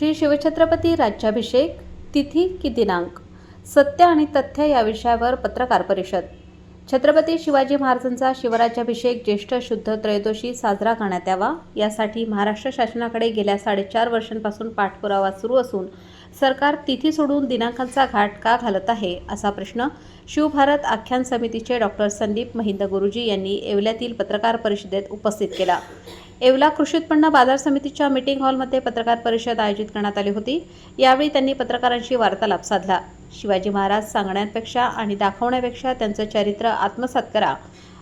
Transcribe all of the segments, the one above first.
श्री शिवछत्रपती राज्याभिषेक तिथी की दिनांक सत्य आणि तथ्य या विषयावर पत्रकार परिषद. छत्रपती शिवाजी महाराजांचा शिवराज्याभिषेक ज्येष्ठ शुद्ध त्रयोदशी साजरा करण्यात यावा. यासाठी महाराष्ट्र शासनाकडे गेल्या साडेचार वर्षांपासून पाठपुरावा सुरू असून सरकार तिथी सोडून दिनांकांचा घाट का घालत आहे असा प्रश्न शिवभारत आख्यान समितीचे डॉक्टर संदीप महिंद गुरुजी यांनी येवल्यातील पत्रकार परिषदेत उपस्थित केला. येवला कृषी उत्पन्न बाजार समितीच्या मीटिंग हॉलमध्ये पत्रकार परिषद आयोजित करण्यात आली होती. यावेळी त्यांनी पत्रकारांशी वार्तालाप साधला. शिवाजी महाराज सांगण्यापेक्षा आणि दाखवण्यापेक्षा त्यांचं चरित्र आत्मसात करा.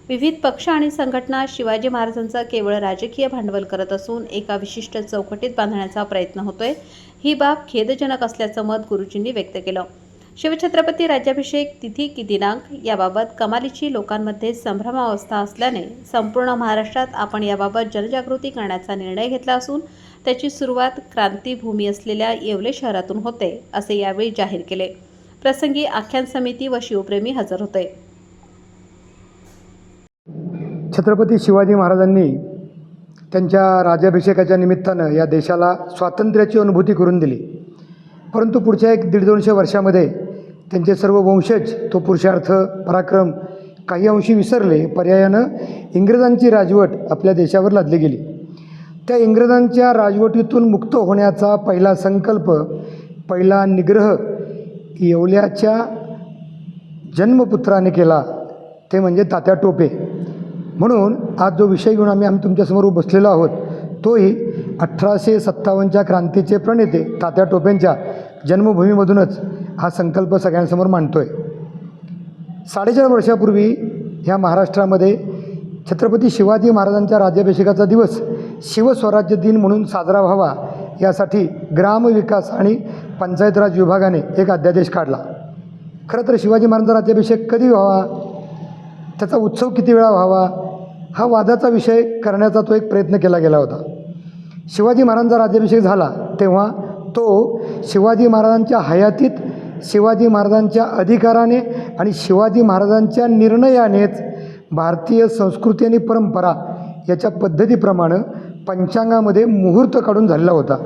विविध पक्ष आणि संघटना शिवाजी महाराजांचं केवळ राजकीय भांडवल करत असून एका विशिष्ट चौकटीत बांधण्याचा प्रयत्न होतोय. ही बाब खेदजनक असल्याचं मत गुरुजींनी व्यक्त केलं. शिवछत्रपती राज्याभिषेक तिथी की दिनांक याबाबत कमालीची लोकांमध्ये संभ्रमावस्था असल्याने संपूर्ण महाराष्ट्रात आपण याबाबत जनजागृती करण्याचा निर्णय घेतला असून त्याची सुरुवात क्रांतीभूमी असलेल्या येवले शहरातून होते असे यावेळी जाहीर केले. प्रसंगी आख्यान समिती व शिवप्रेमी हजर होते. छत्रपती शिवाजी महाराजांनी त्यांच्या राज्याभिषेकाच्या निमित्तानं या देशाला स्वातंत्र्याची अनुभूती करून दिली. परंतु पुढच्या एक दीड दोनशे वर्षामध्ये त्यांचे सर्व वंशज तो पुरुषार्थ पराक्रम काही अंशी विसरले पर्यायानं इंग्रजांची राजवट आपल्या देशावर लादली गेली. त्या इंग्रजांच्या राजवटीतून मुक्त होण्याचा पहिला संकल्प पहिला निग्रह येवल्याच्या जन्मपुत्राने केला ते म्हणजे तात्या टोपे. म्हणून आज जो विषय घेऊन आम्ही आम्ही तुमच्यासमोर बसलेलो आहोत तोही अठराशे सत्तावन्नच्या क्रांतीचे प्रणेते तात्या टोपेंच्या जन्मभूमीमधूनच. हा संकल्प सगळ्यांसमोर मांडतो आहे साडेचार वर्षापूर्वी ह्या महाराष्ट्रामध्ये छत्रपती शिवाजी महाराजांच्या राज्याभिषेकाचा दिवस शिवस्वराज्य दिन म्हणून साजरा व्हावा यासाठी ग्रामविकास आणि पंचायत राज विभागाने एक अध्यादेश काढला. खरं तर शिवाजी महाराजांचा राज्याभिषेक कधी व्हावा? त्याचा उत्सव किती वेळा व्हावा? हा वादाचा विषय करण्याचा तो एक प्रयत्न केला गेला होता. शिवाजी महाराजांचा राज्याभिषेक झाला तेव्हा तो शिवाजी महाराजांच्या हयातीत शिवाजी महाराजांच्या अधिकाराने आणि शिवाजी महाराजांच्या निर्णयानेच भारतीय संस्कृती आणि परंपरा याच्या पद्धतीप्रमाणे पंचांगामध्ये मुहूर्त काढून झालेला होता.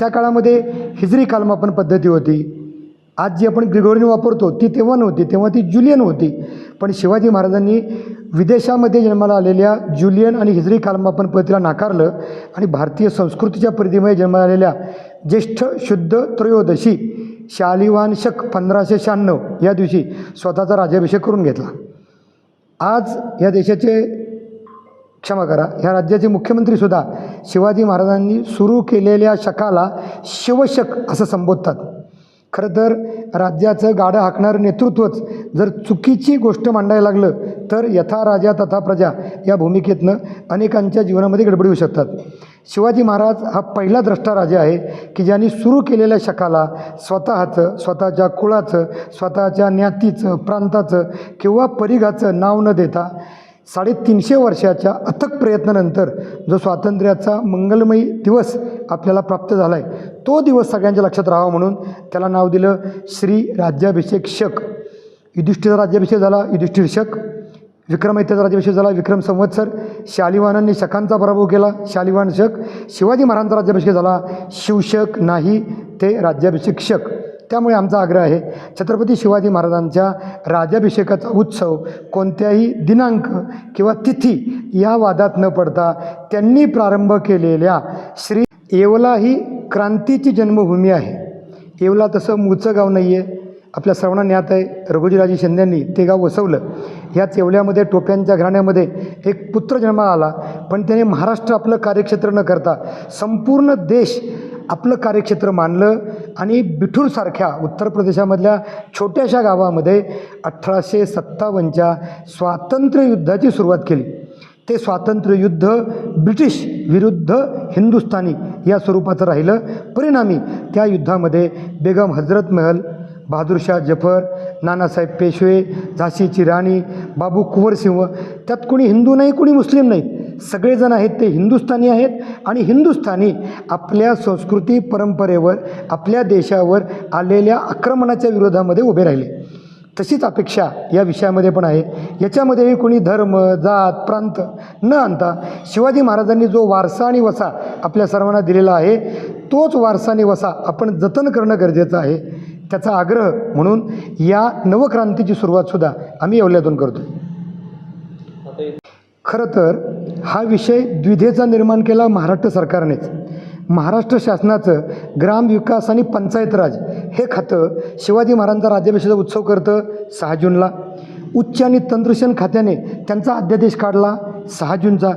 त्या काळामध्ये हिजरी कालमापन पद्धती होती. आज जी आपण ग्रिगोरियन वापरतो ती तेव्हा नव्हती तेव्हा ती जुलियन होती. पण शिवाजी महाराजांनी विदेशामध्ये जन्माला आलेल्या जुलियन आणि हिजरी कालमापन पद्धतीला नाकारलं आणि भारतीय संस्कृतीच्या परिधीमध्ये जन्माला आलेल्या ज्येष्ठ शुद्ध त्रयोदशी शालिवान शक पंधराशे शहाण्णव या दिवशी स्वतःचा राज्याभिषेक करून घेतला. आज या देशाचे क्षमा करा ह्या राज्याचे मुख्यमंत्रीसुद्धा शिवाजी महाराजांनी सुरू केलेल्या शकाला शिवशक असं संबोधतात. खरं तर राज्याचं गाडं हाकणारं नेतृत्वच जर चुकीची गोष्ट मांडायला लागलं तर यथा राजा तथा प्रजा या भूमिकेतनं अनेकांच्या जीवनामध्ये गडबड होऊ शकतात. शिवाजी महाराज हा पहिला द्रष्टा राजा आहे की ज्यांनी सुरू केलेल्या शकाला स्वतःचं स्वतःच्या कुळाचं स्वतःच्या ज्ञातीचं प्रांताचं किंवा परिघाचं नाव न देता साडेतीनशे वर्षाच्या अथक प्रयत्नानंतर जो स्वातंत्र्याचा मंगलमयी दिवस आपल्याला प्राप्त झाला आहे तो दिवस सगळ्यांच्या लक्षात राहावा म्हणून त्याला नाव दिलं श्री राज्याभिषेक शक. युधिष्ठिरचा राज्याभिषेक झाला युधिष्ठिर शक. विक्रमादित्याचा राज्याभिषेक झाला विक्रम संवत्सर. शालिवानांनी शकांचा पराभव केला शालिवान शक. शिवाजी महाराजांचा राज्याभिषेक झाला शिवशक नाही ते राज्याभिषेक शक. त्यामुळे आमचा आग्रह आहे छत्रपती शिवाजी महाराजांच्या राज्याभिषेकाचा उत्सव कोणत्याही दिनांक किंवा तिथी या वादात न पडता त्यांनी प्रारंभ केलेल्या श्री येवला ही क्रांतीची जन्मभूमी आहे. येवला तसं मूळचं गाव नाही आहे आपल्या सर्वांना ज्ञात आहे रघुजीराजे शिंदेंनी ते गाव वसवलं. ह्याच येवल्यामध्ये टोप्यांच्या घराण्यामध्ये एक पुत्र जन्माला आला. पण त्याने महाराष्ट्र आपलं कार्यक्षेत्र न करता संपूर्ण देश आपलं कार्यक्षेत्र मानलं आणि बिठूरसारख्या उत्तर प्रदेशामधल्या छोट्याशा गावामध्ये अठराशे सत्तावन्नच्या स्वातंत्र्य युद्धाची सुरुवात केली. ते स्वातंत्र्य युद्ध ब्रिटिश विरुद्ध हिंदुस्थानी या स्वरूपाचं राहिलं. परिणामी त्या युद्धामध्ये बेगम हजरत महल बहादूरशाह जफर नानासाहेब पेशवे झाशीची राणी बाबू कुंवरसिंह त्यात कोणी हिंदू नाही कोणी मुस्लिम नाही सगळेजण आहेत ते हिंदुस्थानी आहेत आणि हिंदुस्थानी आपल्या संस्कृती परंपरेवर आपल्या देशावर आलेल्या आक्रमणाच्या विरोधामध्ये उभे राहिले. तशीच अपेक्षा या विषयामध्ये पण आहे. याच्यामध्येही कोणी धर्म जात प्रांत न आणता शिवाजी महाराजांनी जो वारसा आणि वसा आपल्या सर्वांना दिलेला आहे तोच वारसा आणि वसा आपण जतन करणं गरजेचं आहे. त्याचा आग्रह म्हणून या नवक्रांतीची सुरुवातसुद्धा आम्ही येवल्यातून करतो खरं तर हा विषय द्विधेचा निर्माण केला महाराष्ट्र सरकारनेच. महाराष्ट्र शासनाचं ग्रामविकास आणि पंचायत राज हे खातं शिवाजी महाराजांचा राज्याभिषेक उत्सव करतं सहा जूनला. उच्च आणि तंत्रशिक्षण खात्याने त्यांचा अध्यादेश काढला सहा जूनचा.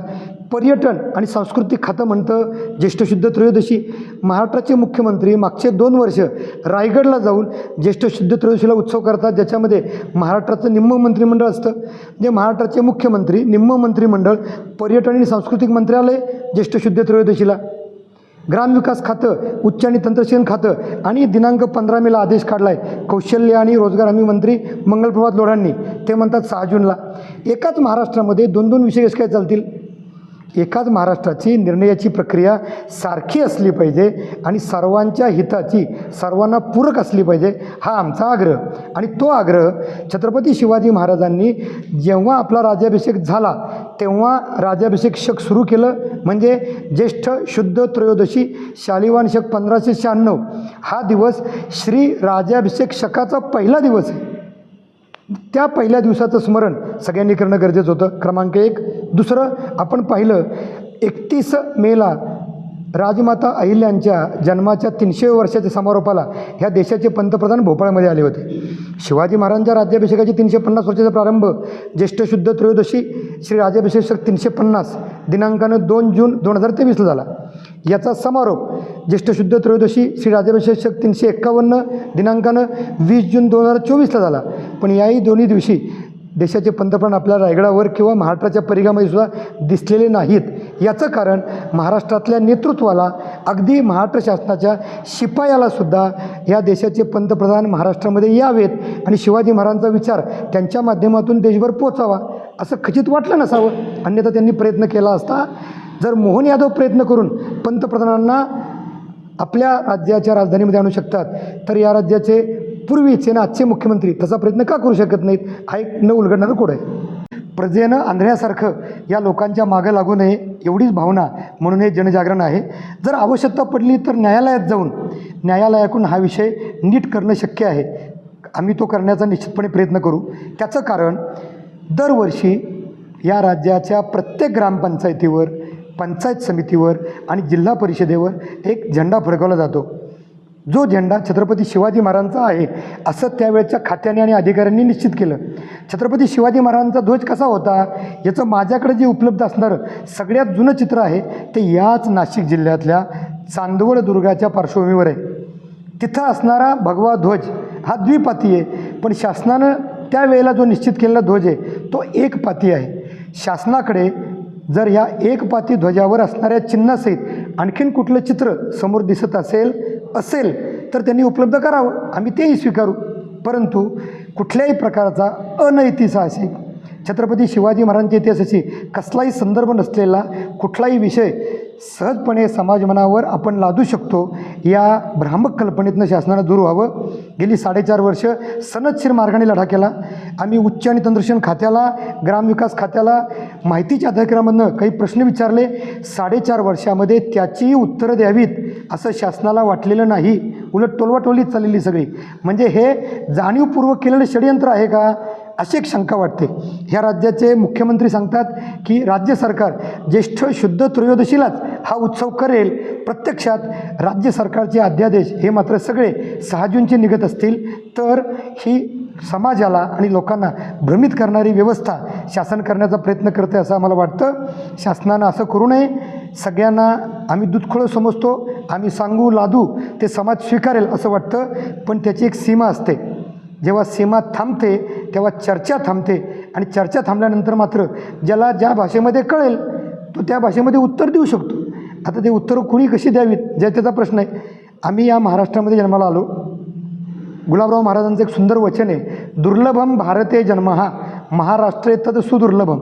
पर्यटन आणि सांस्कृतिक खातं म्हणतं ज्येष्ठ शुद्ध त्रयोदशी. महाराष्ट्राचे मुख्यमंत्री मागचे दोन वर्ष रायगडला जाऊन ज्येष्ठ शुद्ध त्रयोदशीला उत्सव करतात ज्याच्यामध्ये महाराष्ट्राचं निम्म मंत्रिमंडळ असतं. म्हणजे महाराष्ट्राचे मुख्यमंत्री निम्म मंत्रिमंडळ पर्यटन आणि सांस्कृतिक मंत्रालय ज्येष्ठ शुद्ध त्रयोदशीला. ग्रामविकास खातं उच्च आणि तंत्रशिक्षण खातं आणि दिनांक पंधरा मेला आदेश काढला आहे कौशल्य आणि रोजगार हमी मंत्री मंगलप्रभात लोढांनी. ते म्हणतात सहा जूनला. एकाच महाराष्ट्रामध्ये दोन दोन विषय कसे काय चालतील. एकाच महाराष्ट्राची निर्णयाची प्रक्रिया सारखी असली पाहिजे आणि सर्वांच्या हिताची सर्वांना पूरक असली पाहिजे हा आमचा आग्रह. आणि तो आग्रह छत्रपती शिवाजी महाराजांनी जेव्हा आपला राज्याभिषेक झाला तेव्हा राज्याभिषेक शक सुरू केलं म्हणजे ज्येष्ठ शुद्ध त्रयोदशी शालिवान शक पंधराशे शहाण्णव हा दिवस श्री राज्याभिषेक शकाचा पहिला दिवस आहे. त्या पहिल्या दिवसाचं स्मरण सगळ्यांनी करणं गरजेचं होतं. क्रमांक एक दुसरं आपण पाहिलं एकतीस मेला राजमाता अहिल्यांच्या जन्माच्या तीनशे वर्षाच्या समारोपाला ह्या देशाचे पंतप्रधान भोपाळमध्ये आले होते. शिवाजी महाराजांच्या राज्याभिषेकाचे तीनशे पन्नास वर्षाचा प्रारंभ ज्येष्ठ शुद्ध त्रयोदशी श्री राजाभिषेक तीनशे पन्नास दिनांकानं दोन जून दोन हजार तेवीसला झाला. याचा समारोप ज्येष्ठ शुद्ध त्रयोदशी श्री राजाभिषेक तीनशे एक्कावन्न दिनांकानं वीस जून दोन हजार चोवीसला झाला. पण याही दोन्ही दिवशी देशाचे पंतप्रधान आपल्या रायगडावर किंवा महाराष्ट्राच्या परिघामध्ये सुद्धा दिसलेले नाहीत. याचं कारण महाराष्ट्रातल्या नेतृत्वाला अगदी महाराष्ट्र शासनाच्या शिपायालासुद्धा या देशाचे पंतप्रधान महाराष्ट्रामध्ये यावेत आणि शिवाजी महाराजांचा विचार त्यांच्या माध्यमातून देशभर पोचावा असं खचित वाटलं नसावं. अन्यथा त्यांनी प्रयत्न केला असता जर मोहन यादव प्रयत्न करून पंतप्रधानांना आपल्या राज्याच्या राजधानीमध्ये आणू शकतात तर या राज्याचे पूर्वीचे ना आजचे मुख्यमंत्री तसा प्रयत्न का करू शकत नाहीत? हा एक न उलगडणारं कोड आहे. प्रजेनं आंधळ्यासारखं या लोकांच्या मागं लागू नये एवढीच भावना म्हणून हे जनजागरण आहे. जर आवश्यकता पडली तर न्यायालयात जाऊन न्यायालयाकडून हा विषय नीट करणं शक्य आहे. आम्ही तो करण्याचा निश्चितपणे प्रयत्न करू. त्याचं कारण दरवर्षी या राज्याच्या प्रत्येक ग्रामपंचायतीवर पंचायत समितीवर आणि जिल्हा परिषदेवर एक झेंडा फडकवला जातो. जो झेंडा छत्रपती शिवाजी महाराजांचा आहे असं त्यावेळच्या खात्याने आणि अधिकाऱ्यांनी निश्चित केलं. छत्रपती शिवाजी महाराजांचा ध्वज कसा होता याचं माझ्याकडे जे उपलब्ध असणारं सगळ्यात जुनं चित्र आहे ते याच नाशिक जिल्ह्यातल्या चांदवड दुर्गाच्या पार्श्वभूमीवर आहे. तिथं असणारा भगवा ध्वज हा द्विपाती आहे पण शासनानं त्यावेळेला जो निश्चित केलेला ध्वज आहे तो एक पाती आहे. शासनाकडे जर या एक पाती ध्वजावर असणाऱ्या चिन्हासहित आणखीन कुठलं चित्र समोर दिसत असेल असेल तर त्यांनी उपलब्ध करावं. आम्ही तेही स्वीकारू. परंतु कुठल्याही प्रकारचा अनैतिहासिक छत्रपती शिवाजी महाराजांच्या इतिहासाशी कसलाही संदर्भ नसलेला कुठलाही विषय सहजपणे समाजमनावर आपण लादू शकतो या भ्रामक कल्पनेतनं शासनानं दूर व्हावं. गेली साडेचार वर्ष सनदशीर मार्गाने लढा केला. आम्ही उच्च आणि तंत्रशिक्षण खात्याला ग्रामविकास खात्याला माहितीच्या अधिकारामधनं काही प्रश्न विचारले. साडेचार वर्षामध्ये त्याचीही उत्तरं द्यावीत असं शासनाला वाटलेलं नाही. उलट टोलवाटोलीच चाललेली सगळी. म्हणजे हे जाणीवपूर्वक केलेलं षडयंत्र आहे का? अशी एक शंका वाटते. ह्या राज्याचे मुख्यमंत्री सांगतात की राज्य सरकार ज्येष्ठ शुद्ध त्रयोदशीलाच हा उत्सव करेल. प्रत्यक्षात राज्य सरकारचे अध्यादेश हे मात्र सगळे सहा जूनचे निघत असतील. तर ही समाजाला आणि लोकांना भ्रमित करणारी व्यवस्था शासन करण्याचा प्रयत्न करते असं आम्हाला वाटतं. शासनानं असं करू नये. सगळ्यांना आम्ही दुधखोळं समजतो. आम्ही सांगू लादू ते समाज स्वीकारेल असं वाटतं. पण त्याची एक सीमा असते. जेव्हा सीमा थांबते तेव्हा चर्चा थांबते आणि चर्चा थांबल्यानंतर मात्र ज्याला ज्या भाषेमध्ये कळेल तो त्या भाषेमध्ये उत्तर देऊ शकतो. आता ते उत्तरं कुणी कशी द्यावीत ज्या त्याचा प्रश्न आहे. आम्ही या महाराष्ट्रामध्ये जन्माला आलो. गुलाबराव महाराजांचं एक सुंदर वचन आहे. दुर्लभम भारते जन्म हा महाराष्ट्र तद सुदुर्लभम.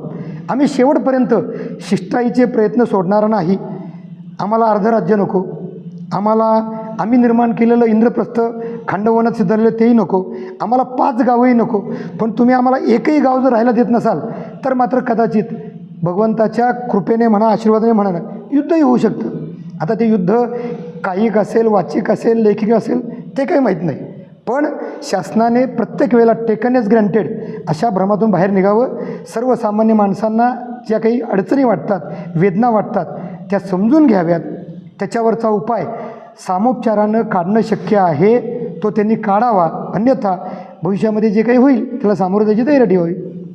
आम्ही शेवटपर्यंत शिष्टाईचे प्रयत्न सोडणार नाही. आम्हाला अर्ध राज्य नको. आम्हाला आम्ही निर्माण केलेलं इंद्रप्रस्थ खांडवनात सिद्धलेलं तेही नको. आम्हाला पाच गावही नको. पण तुम्ही आम्हाला एकही गाव जर राहायला देत नसाल तर मात्र कदाचित भगवंताच्या कृपेने म्हणा आशीर्वादाने म्हणा युद्धही होऊ शकतं. आता ते युद्ध कायिक असेल वाचिक असेल लेखिक असेल ते काही माहीत नाही. पण शासनाने प्रत्येक वेळेला टेकन एज ग्रँटेड अशा भ्रमातून बाहेर निघावं. सर्वसामान्य माणसांना ज्या काही अडचणी वाटतात वेदना वाटतात त्या समजून घ्याव्यात. त्याच्यावरचा उपाय सामोपचारानं काढणं शक्य आहे तो त्यांनी काढावा. अन्यथा भविष्यामध्ये जे काही होईल त्याला सामोरं जायची तयारी ठेवावी